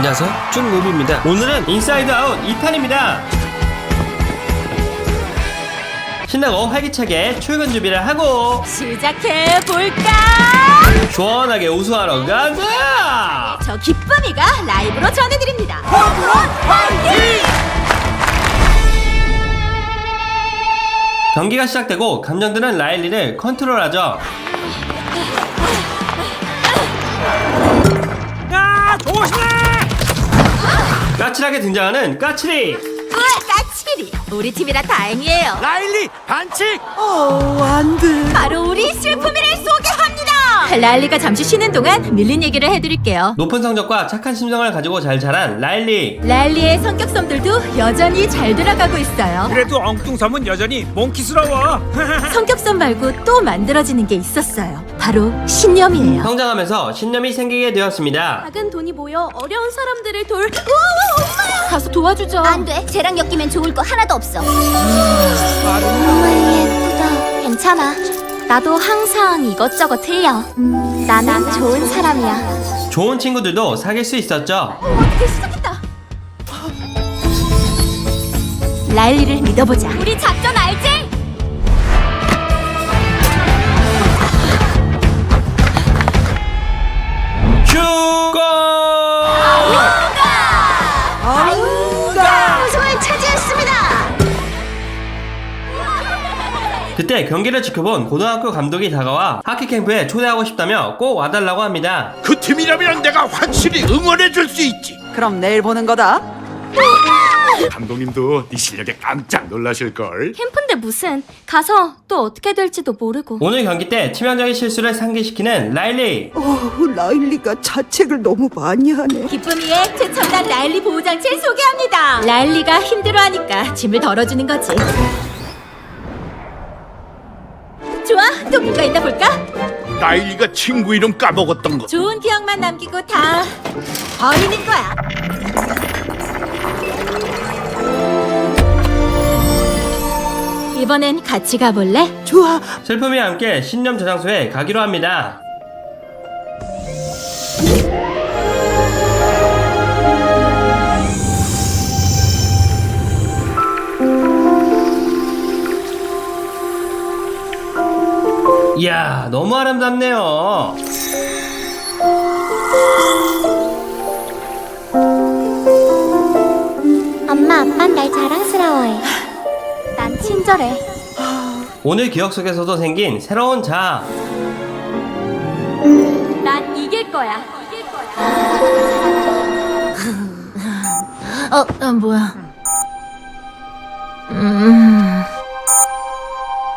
안녕하세요 쭈무비입니다 오늘은 인사이드 아웃 2탄입니다 신나고 활기차게 출근 준비를 하고 시작해 볼까? 시원하게 우수하러 가자 저 기쁨이가 라이브로 전해드립니다. 호그원 화이팅! 경기가 시작되고 감정드는 라일리를 컨트롤하죠 야 조심해! 까칠하게 등장하는 까칠이 우와 까칠이 우리 팀이라 다행이에요. 라일리 반칙! 바로 우리 슬픔이를 소개합니다. 랄리가 잠시 쉬는 동안 밀린 얘기를 해드릴게요. 높은 성적과 착한 심정을 가지고 잘 자란 라일리 랄리의 성격섬들도 여전히 잘 들어가고 있어요. 그래도 엉뚱섬은 여전히 몽키스러워. 성격섬 말고 또 만들어지는 게 있었어요. 바로 신념이에요. 성장하면서 신념이 생기게 되었습니다 작은 돈이 모여 어려운 사람들을 돌. 우와, 엄마야! 가서 도와주죠. 안 돼. 쟤랑 엮이면 좋을 거 하나도 없어. 정말 예쁘다. 괜찮아. 나도 항상 이것저것 틀려. 나는 좋은 사람이야. 좋은 친구들도 사귈 수 있었죠 어떻게 시작했다. 랄리를 믿어보자. 우리 작전 알지? 그때 경기를 지켜본 고등학교 감독이 다가와 하키 캠프에 초대하고 싶다며 꼭 와달라고 합니다. 그 팀이라면 내가 확실히 응원해 줄 수 있지. 그럼 내일 보는 거다. 감독님도 네 실력에 깜짝 놀라실 걸. 캠프인데 무슨 가서 또 어떻게 될지도 모르고. 오늘 경기 때 치명적인 실수를 상기시키는 라일리. 어, 라일리가 자책을 너무 많이 하네. 기쁨이의 최첨단 랄리 보호장치를 소개합니다. 랄리가 힘들어하니까 짐을 덜어주는 거지. 좋아, 또 뭐가 있나 볼까? 라일리가 친구 이름 까먹었던 거. 좋은 기억만 남기고 다 버리는 거야. 이번엔 같이 가볼래? 좋아. 슬픔이와 함께 신념 저장소에 가기로 합니다. 이야, 너무 아름답네요. 엄마, 아빠는 날 자랑스러워해. 난 친절해. 오늘 기억 속에서도 생긴 새로운 자. 난 이길 거야. 어, 어 뭐야?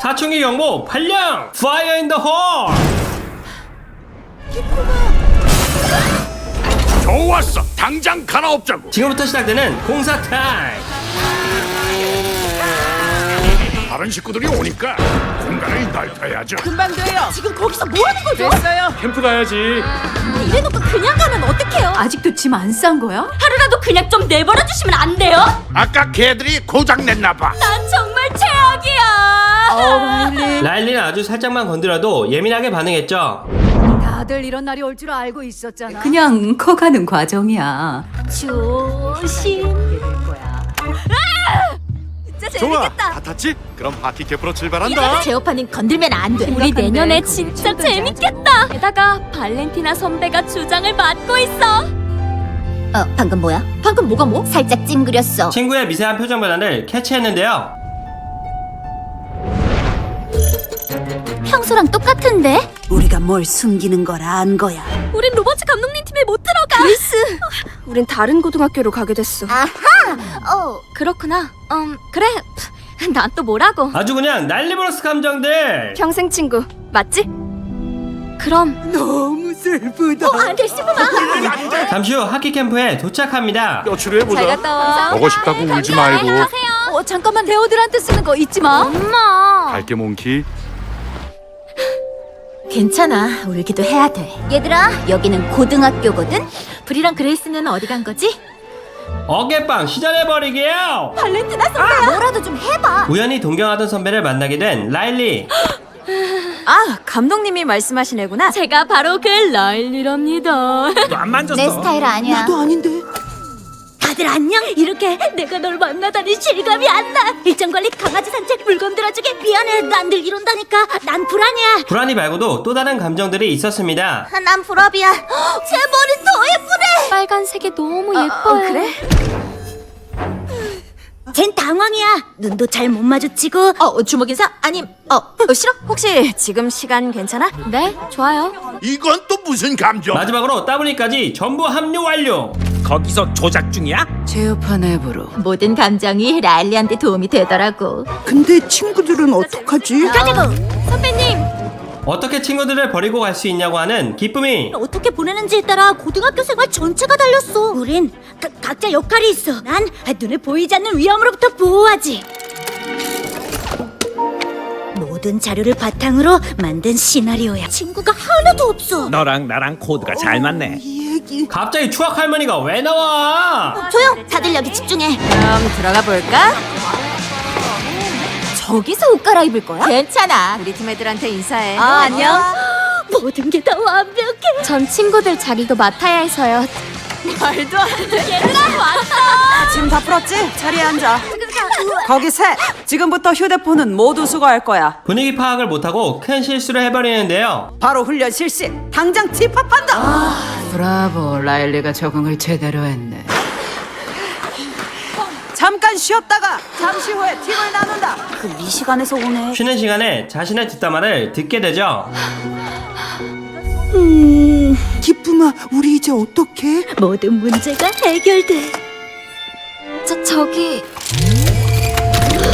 사춘기 경보 발령! Fire in the hole! 좋았어. 당장 갈아엎자고. 지금부터 시작되는 공사 타임! 다른 식구들이 오니까 공간을 넓혀야죠. 금방 돼요. 지금 거기서 뭐 하는 거죠? 됐어요. 캠프 가야지. 이래놓고 그냥 가면 어떡해요? 아직도 짐 안 싼 거야? 하루라도 그냥 좀 내버려 주시면 안 돼요? 아까 걔들이 고장 냈나 봐. 난 정말 최악이야. 어, 라일리. 라일리는 아주 살짝만 건드려도 예민하게 반응했죠. 다들 이런 날이 올 줄 알고 있었잖아. 그냥 커가는 과정이야. 조심. 진짜 좋아. 재밌겠다. 다 탔지? 그럼 하키 캠프로 출발한다. 제오파는 건들면 안 돼. 우리 내년에 진짜. 재밌겠다. 게다가 발렌티나 선배가 주장을 맡고 있어. 어, 방금 뭐야? 방금 뭐가 뭐? 살짝 찡그렸어. 친구의 미세한 표정 변화를 캐치했는데요. 평소랑 똑같은데? 우리가 뭘 숨기는 걸 안 거야. 우린 로버츠 감독님 팀에 못 들어가. 그리스. 우린 다른 고등학교로 가게 됐어. 아하. 어. 그렇구나. 음, 그래. 난 또 뭐라고? 아주 그냥 난리브러스 감정들! 평생 친구 맞지? 그럼 너무 슬프다. 안돼 슬픔아. 잠시 후 하키 캠프에 도착합니다. 여출해보자. 갔다 와. 보고 싶다고 울지 말고. 어, 잠깐만 배우들한테 쓰는 거 잊지 마. 엄마. 갈게 몽키. 괜찮아. 울기도 해야 돼. 얘들아, 여기는 고등학교거든. 브리랑 그레이스는 어디 간 거지? 어깨빵 시전해버리게요! 발렌티나 선배. 아, 뭐라도 좀 해봐. 우연히 동경하던 선배를 만나게 된 라일리. 아, 감독님이 말씀하신 애구나. 제가 바로 그 라일리랍니다. 너 안 만졌어. 내 스타일 아니야. 나도 아닌데. 다들 안녕? 이렇게 내가 널 만나다니 실감이 안 나. 일정 관리 강아지 산책 물건 들어주기 미안해. 난 늘 이런다니까. 난 불안이야. 불안이 말고도 또 다른 감정들이 있었습니다. 난 불합이야. 제 머리 더 예쁘네. 빨간색이 너무 예뻐요. 그래? 쟨 당황이야. 눈도 잘 못 마주치고. 어, 주먹 인사? 아님, 어, 어, 싫어? 혹시 지금 시간 괜찮아? 네, 좋아요. 이건 또 무슨 감정? 마지막으로 따블리까지 전부 합류 완료. 거기서 조작 중이야? 제어파 내부로. 모든 감정이 라일리한테 도움이 되더라고. 근데 친구들은 어떡하지? 가지고 선배님 어떻게 친구들을 버리고 갈 수 있냐고 하는 기쁨이 어떻게 보내는지에 따라 고등학교 생활 전체가 달렸어. 우린 가, 각자 역할이 있어. 난 눈에 보이지 않는 위험으로부터 보호하지. 모든 자료를 바탕으로 만든 시나리오야. 친구가 하나도 없어. 너랑 나랑 코드가 잘 맞네. 이 얘기. 갑자기 추억 할머니가 왜 나와? 조용. 다들 여기 집중해. 그럼 들어가 볼까? 저기서 옷 갈아입을 거야? 괜찮아. 우리 팀 애들한테 인사해. 아, 안녕. 모든 게 다 완벽해. 전 친구들 자리도 맡아야 해서요. 말도 안 돼. 얘들아 왔어. 짐 다 풀었지? 자리에 앉아. 거기 셋. 지금부터 휴대폰은 모두 수거할 거야. 분위기 파악을 못하고 큰 실수를 해버리는데요. 바로 훈련 실시. 당장 집합한다. 브라보, 라일리가 적응을 제대로 했네. 잠깐 쉬었다가 잠시 후에 팀을 나눈다. 그이 시간에서 오네. 쉬는 시간에 자신의 뒷담화를 듣게 되죠. 기쁨아, 우리 이제 어떡해? 모든 문제가 해결돼. 저 저기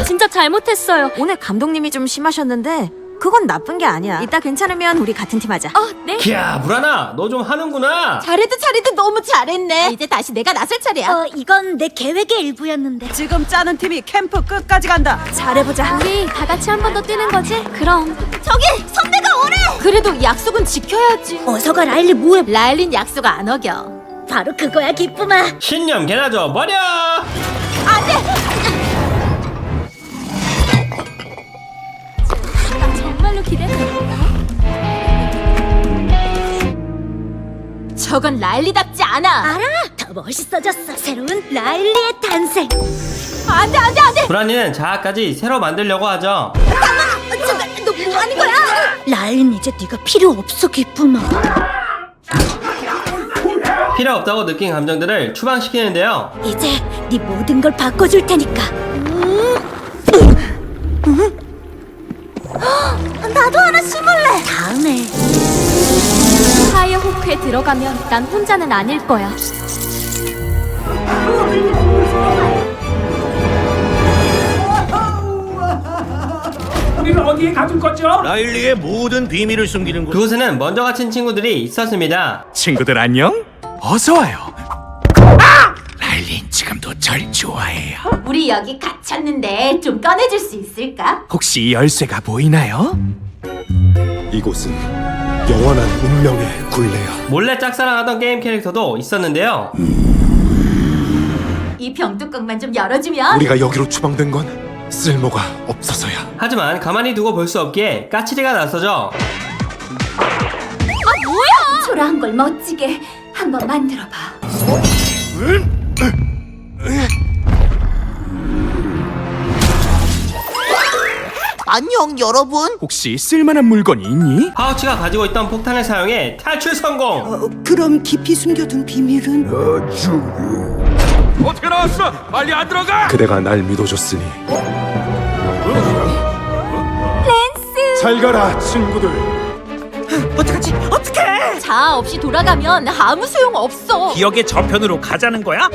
진짜 잘못했어요. 오늘 감독님이 좀 심하셨는데 그건 나쁜 게 아니야. 이따 괜찮으면 우리 같은 팀 하자. 어, 네. 기야 불안아 너 좀 하는구나. 잘해도 잘해도 너무 잘했네. 이제 다시 내가 나설 차례야. 어, 이건 내 계획의 일부였는데. 지금 짜는 팀이 캠프 끝까지 간다. 잘해보자. 우리 다 같이 한 번 더 뛰는 거지? 그럼 저기 선배가 오래. 그래도 약속은 지켜야지. 어서 가 라일리 뭐해? 라일린 약속 안 어겨. 바로 그거야 기쁨아. 신념 개나져 버려. 정말 저건 라일리답지 않아. 알아. 더 멋있어졌어. 새로운 라일리의 탄생. 안돼 안돼 안돼. 불안이는 자아까지 새로 만들려고 하죠. 잠깐 너 뭐 하는 거야? 라일린 이제 네가 필요 없어 기쁨아. 필요 없다고 느낀 감정들을 추방시키는데요. 이제 네 모든 걸 바꿔줄 테니까. 나도 하나 심을래. 다음에 파이어 호크에 들어가면 난 혼자는 아닐 거야. 우리는 어디에 가둘 거죠? 라일리의 모든 비밀을 숨기는 곳. 그곳에는 먼저 갇힌 친구들이 있었습니다. 친구들 안녕? 어서 와요. 아! 라일린 지금도 절 좋아해요. 우리 여기 갇혔는데 좀 꺼내줄 수 있을까? 혹시 열쇠가 보이나요? 이곳은 영원한 운명의 굴레야. 몰래 짝사랑하던 게임 캐릭터도 있었는데요. 이 병뚜껑만 좀 열어주면 우리가 여기로 추방된 건 쓸모가 없어서야. 하지만 가만히 두고 볼 수 없기에 까칠이가 나서죠. 초라한 걸 멋지게 한번 만들어봐. 안녕 여러분. 혹시 쓸만한 물건이 있니? 파우치가 가지고 있던 폭탄을 사용해 탈출 성공. 어, 그럼 깊이 숨겨둔 비밀은 어떻게 나왔어? 빨리 안 들어가! 그대가 날 믿어줬으니. 랜스. 잘 가라 친구들. 어떡하지? 어떡해? 자아 없이 돌아가면 아무 소용 없어. 기억의 저편으로 가자는 거야?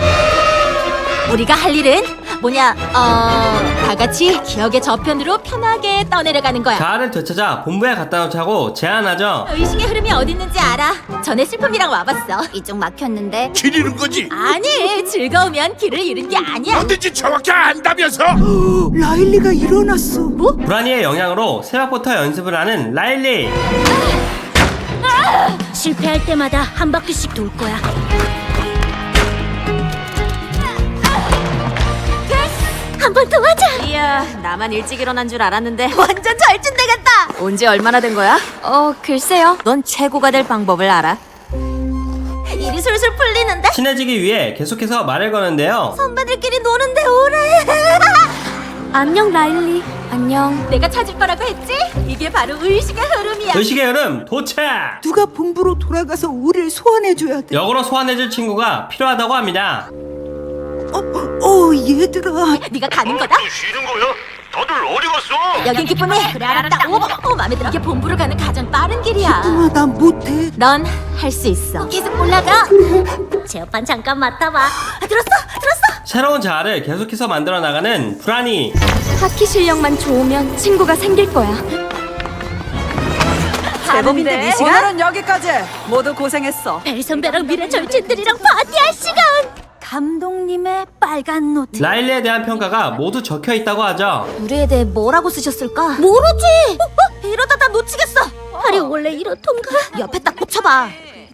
우리가 할 일은 뭐냐? 어, 다 같이 기억의 저편으로 편하게 떠내려가는 거야. 자아를 되찾아 본부에 갖다 놓자고 제안하죠. 의식의 흐름이 어디 있는지 알아. 전에 슬픔이랑 와봤어. 이쪽 막혔는데 길 잃은 거지. 아니, 즐거우면 길을 잃은 게 아니야. 어딘지 정확히 안다면서? 라일리가 일어났어. 불안이의 영향으로 새벽부터 연습을 하는 라일리. 실패할 때마다 한 바퀴씩 돌 거야. 한번더 하자. 휴, 나만 일찍 일어난 줄 알았는데 완전 절친되겠다. 온 지 얼마나 된 거야? 어, 글쎄요. 넌 최고가 될 방법을 알아. 일이 술술 풀리는데 친해지기 위해 계속해서 말을 거는데요. 선배들끼리 노는데 오래. 안녕, 라일리. 안녕. 내가 찾을 거라고 했지? 이게 바로 의식의 흐름이야. 의식의 흐름 도착! 누가 본부로 돌아가서 우리를 소환해줘야 돼. 역으로 소환해줄 친구가 필요하다고 합니다. 어, 얘들아. 네가 가는 거다? 쉬는 거야? 다들 어디 갔어? 여긴 기쁨이 그래 알았다. 오, 오 마음에 들어. 이게 본부로 가는 가장 빠른 길이야. 아, 난 못해. 넌 할 수 있어. 계속 올라가. 제 오빤 잠깐 맡아봐. 아, 들었어? 들었어? 새로운 자아를 계속해서 만들어 나가는 브라니. 하키 실력만 좋으면 친구가 생길 거야. 제법인데 네 오늘은 여기까지. 모두 고생했어. 벨 선배랑 미래 절친들이랑 파티할 시간. 감독님의 빨간 노트. 라일리에 대한 평가가 모두 적혀 있다고 하죠. 우리에 대해 뭐라고 쓰셨을까? 모르지. 어, 어, 이러다 다 놓치겠어. 하리 원래 이렇던가. 옆에 딱 붙여봐.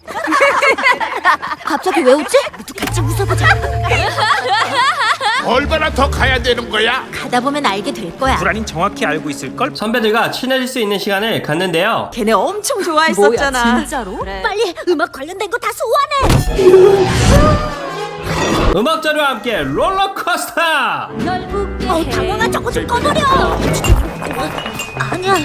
갑자기 왜 웃지? 우리 같이 웃어보자. 얼마나 더 가야 되는 거야? 가다 보면 알게 될 거야. 불안인 정확히 알고 있을 걸. 선배들과 친해질 수 있는 시간을 갖는데요. 걔네 엄청 좋아했었잖아. 진짜로? 빨리 음악 관련된 거 다 소환해. 음악 자료와 함께 롤러코스터! 어, 당황한 저거 좀 꺼버려. 아니야.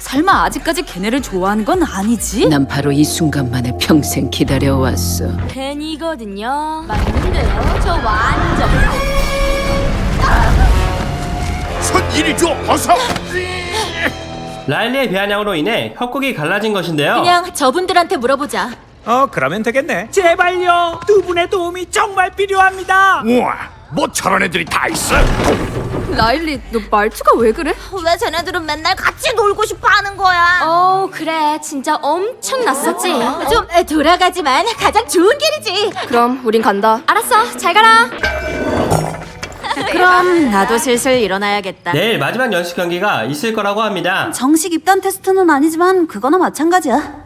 설마 아직까지 걔네를 좋아하는 건 아니지? 난 바로 이 순간만을 평생 기다려왔어. 팬이거든요. 맞는데요? 저 완전. 손 이리 줘, 어서. 라일리의 비아냥으로 인해 협곡이 갈라진 것인데요. 그냥 저분들한테 물어보자. 어, 그러면 되겠네. 제발요. 두 분의 도움이 정말 필요합니다. 우와, 뭐 저런 애들이 다 있어? 라일리, 너 말투가 왜 그래? 왜 쟤네들은 맨날 같이 놀고 싶어 하는 거야? 어, 그래. 진짜 엄청 났었지. 좀 에, 돌아가지만 가장 좋은 길이지. 그럼 우린 간다. 알았어. 잘 가라. 그럼 나도 슬슬 일어나야겠다. 내일 마지막 연습 경기가 있을 거라고 합니다. 정식 입단 테스트는 아니지만 그거나 마찬가지야.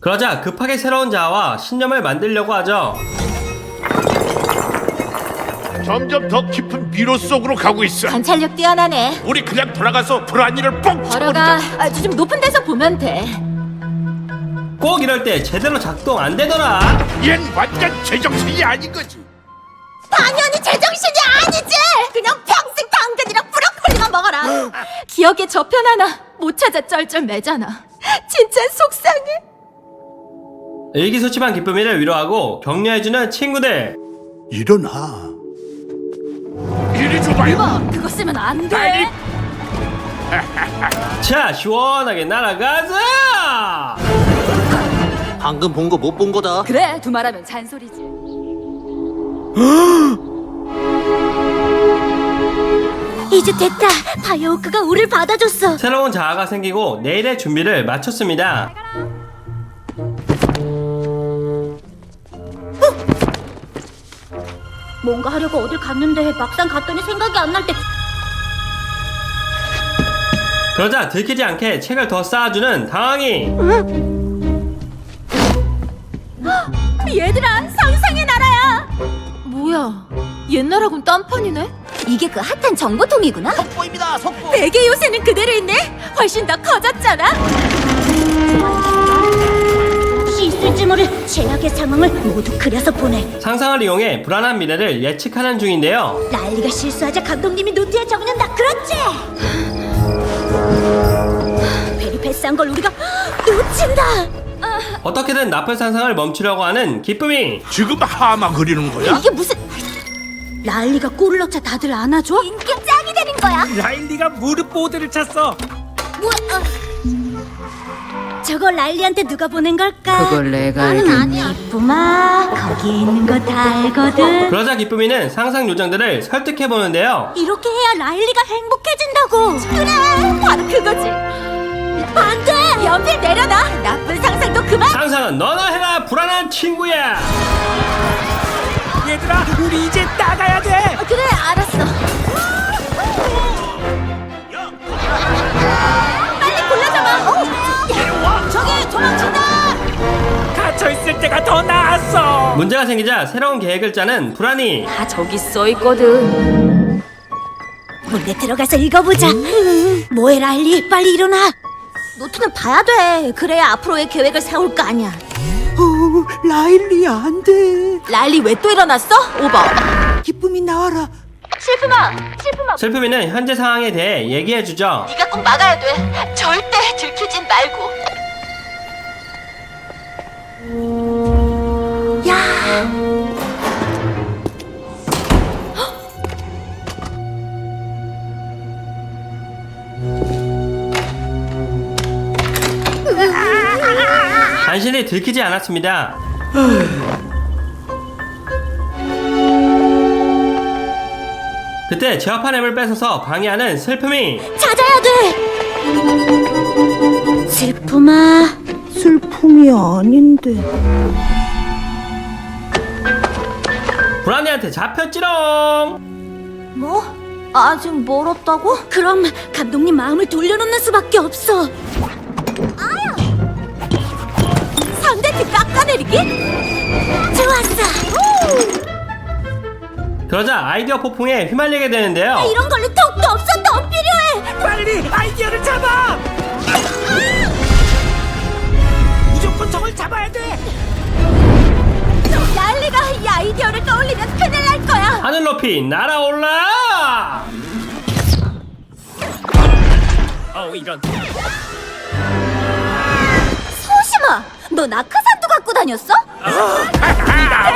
그러자 급하게 새로운 자아와 신념을 만들려고 하죠. 점점 더 깊은 미로 속으로 가고 있어. 관찰력 뛰어나네. 우리 그냥 돌아가서 브라니를 뻥 걸어가. 쳐버리자. 아주 좀 높은 데서 보면 돼. 꼭 이럴 때 제대로 작동 안 되더라. 얜 완전 제정신이 아닌 거지. 당연히 제정신이 아니지. 그냥 평생 당근이랑 브로콜리만 먹어라. 기억에 저편 하나 못 찾아 쩔쩔매잖아. 진짜 속상해. 의기소침한 기쁨이를 위로하고 격려해주는 친구들. 일어나. 이리 줘봐요. 그거 쓰면 안 돼. 빨리. 자, 시원하게 날아가자! 방금 본 거 못 본 거다. 그래, 두말하면 잔소리지. 이제 됐다. 바이오크가 우릴 받아줬어. 새로운 자아가 생기고 내일의 준비를 마쳤습니다. 뭔가 하려고 어딜 갔는데 막상 갔더니 생각이 안 날 때. 그러자 들키지 않게 책을 더 쌓아주는 당황이. 얘들아, 상상의 나라야. 뭐야? 옛날하고는 딴판이네. 이게 그 핫한 정보통이구나. 속보입니다. 속보. 베개 요새는 그대로 있네. 훨씬 더 커졌잖아. 있을지 모를 최악의 상황을 모두 그려서 보내. 상상을 이용해 불안한 미래를 예측하는 중인데요. 라일리가 실수하자 감독님이 노트에 적는다. 그렇지? 베리 패스한 걸 우리가 놓친다. 어떻게든 나쁜 상상을 멈추려고 하는 기쁨이. 지금 하마 그리는 거야? 이게 무슨 라일리가 골을 넣자 다들 안아줘? 인기 짱이 되는 거야? 라일리가 무릎 보드를 찼어. 뭐? 어. 저거 라일리한테 누가 보낸 걸까? 그걸 내가 알겠니? 기쁨아 거기에 있는 거 다 알거든. 그러자 기쁨이는 상상 요정들을 설득해 보는데요. 이렇게 해야 라일리가 행복해진다고. 그래, 바로 그거지. 안 돼! 연필 내려놔. 나쁜 상상도 그만. 상상은 너나 해라 불안한 친구야. 얘들아, 우리 이제 나가야 돼. 어, 그래, 알았어. 갇혀 있을 때가 더 나았어. 문제가 생기자 새로운 계획을 짜는 불안이. 다 저기 써 있거든. 몰래 들어가서 읽어보자. 뭐해 랄리, 빨리 일어나. 노트는 봐야 돼. 그래야 앞으로의 계획을 세울 거 아니야. 어, 라일리 안 돼. 랄리 왜 또 일어났어? 오버. 기쁨이 나와라. 실프마, 실프마. 슬픔이는 현재 상황에 대해 얘기해주죠. 네가 꼭 막아야 돼. 절대 들키진 말고. 간신히 들키지 않았습니다. 그때 제어판 앱을 뺏어서 방해하는 슬픔이 찾아야 돼. 슬픔아. 슬픔이 아닌데. 불안이한테 잡혔지롱. 뭐? 아직 멀었다고? 그럼 감독님 마음을 돌려놓는 수밖에 없어. 상대팀 깎아내리기? 좋았어. 그러자 아이디어 폭풍에 휘말리게 되는데요. 이런 걸로 턱도 없어. 더 필요해. 빨리 아이디어를 잡아. 무조건 저걸 잡아야 돼. 아이디어를 떠올리면 큰일 날 거야. 하늘 높이 날아올라. 어 이런. 소심아, 너 나카산도 갖고 다녔어?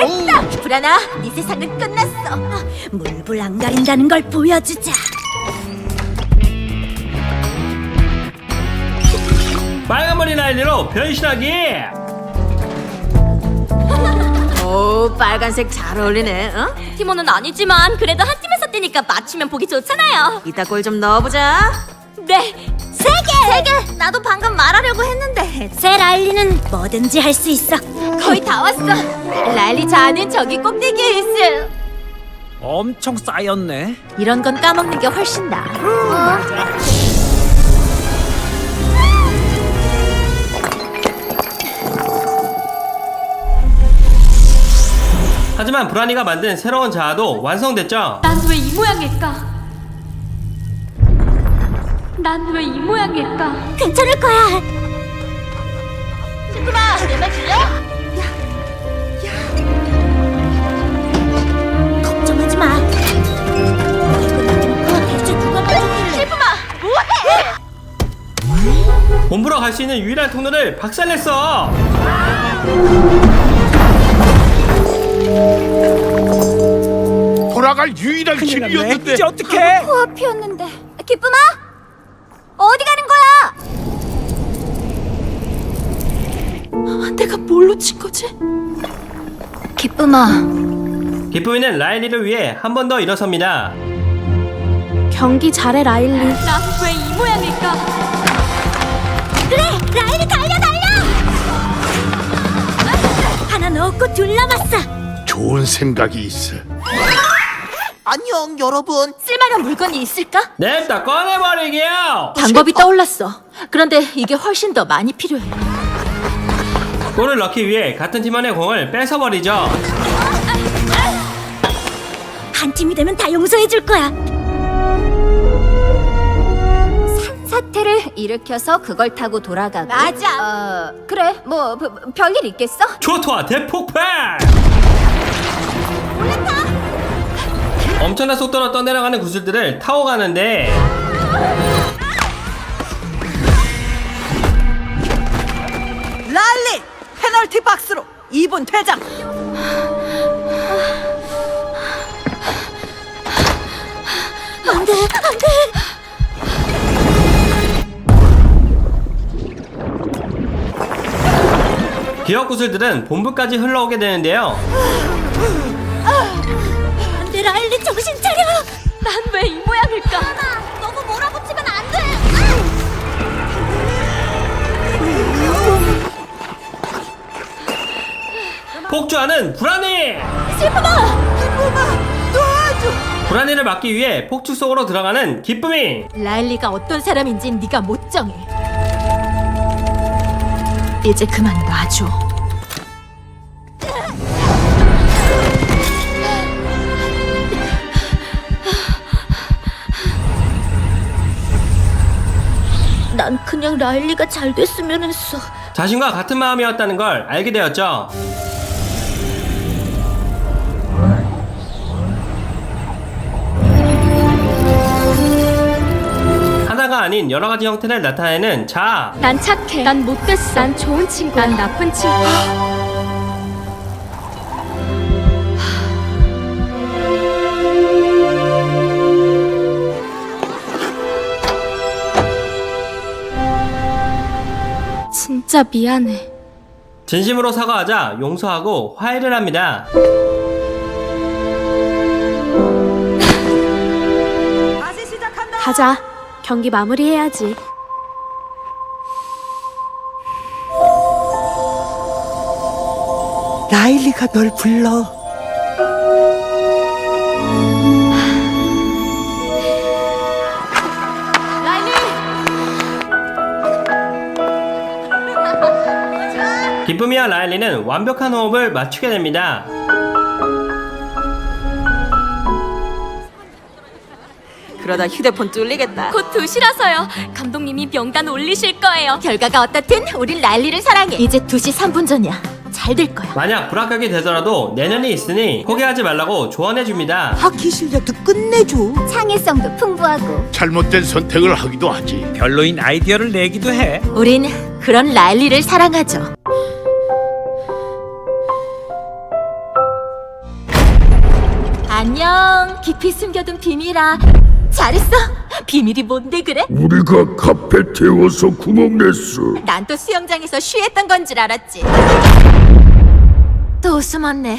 됐다. 불안아, 네 세상은 끝났어. 물불 안 가린다는 걸 보여주자. 빨간 머리 라일리로 변신하기. 오, 빨간색 잘 어울리네. 어? 티모는 아니지만 그래도 한 팀에서 뛰니까 맞추면 보기 좋잖아요. 이따 골 좀 넣어보자. 네. 세 개! 세 개! 나도 방금 말하려고 했는데. 새 랄리는 뭐든지 할 수 있어. 거의 다 왔어. 랄리 자는 저기 꼭대기에 있어. 엄청 쌓였네. 이런 건 까먹는 게 훨씬 나 아. 하지만 불안이가 만든 새로운 자아도 완성됐죠. 난 왜 이 모양일까? 난 왜 이 모양일까? 괜찮을 거야. 슬프마, 내말 들려? 걱정하지 마. 이거 대체 누가 만졌길래? 슬프마, 뭐해? 본부로 갈수 있는 유일한 통로를 박살냈어. 돌아갈 유일한. 길이었는데 이제 어떡해? 코앞이었는데. 기쁨아? 어디 가는 거야? 내가 뭘로 친 거지? 기쁨아, 기쁨이는 라일리를 위해 한 번 더 일어섭니다. 경기 잘해 라일리. 난왜이 모양일까? 그래, 라일이 달려 달려. 하나 넣었고 둘 남았어. 좋은 생각이 있어. 안녕 여러분. 쓸만한 물건이 있을까? 냅다 꺼내버리게요. 방법이 떠올랐어. 그런데 이게 훨씬 더 많이 필요해. 골을 넣기 위해 같은 팀원의 공을 뺏어버리죠. 한 팀이 되면 다 용서해 줄 거야. 사태를 일으켜서 그걸 타고 돌아가고. 맞아. 어, 그래. 뭐 별- 별일 있겠어? 초토화 대폭발! 엄청난 속도로 떠내려가는 구슬들을 타고 가는데 랄리 페널티 박스로 2분 퇴장. 안 돼, 안 돼. 기억 구슬들은 본부까지 흘러오게 되는데요. 정신 차려. 난 왜 이 모양일까? 너무 몰아붙이면 안 돼. 폭주하는 불안이! 불안이를 막기 위해 폭주 속으로 들어가는 기쁨이! 라일리가 어떤 사람인진 네가 못 정해. 이제 그만 놔줘. 그냥 라일리가 잘 됐으면 했어. 자신과 같은 마음이었다는 걸 알게 되었죠. 하나가 아닌 여러 가지 형태를 나타내는 자. 난 착해. 난 못됐어. 난 좋은 친구. 난 나쁜 친구. 진짜 미안해. 진심으로 사과하자 용서하고 화해를 합니다. 다시 시작한다. 가자. 경기 마무리해야지. 라일리가 널 불러. 기쁨이와 라일리는 완벽한 호흡을 맞추게 됩니다. 그러다 휴대폰 뚫리겠다. 곧 2시라서요. 감독님이 명단 올리실 거예요. 결과가 어떻든 우린 랄리를 사랑해. 이제 2시 3분 전이야. 잘 될 거야. 만약 불합격이 되더라도 내년이 있으니 포기하지 말라고 조언해줍니다. 하키 실력도 끝내줘. 창의성도 풍부하고. 잘못된 선택을 하기도 하지. 별로인 아이디어를 내기도 해. 우린 그런 랄리를 사랑하죠. 깊이 숨겨둔 비밀아. 잘했어. 비밀이 뭔데 그래? 우리가 카페 태워서 구멍 냈어. 난 또 수영장에서 쉬했던 건 줄 알았지. 또 숨었네.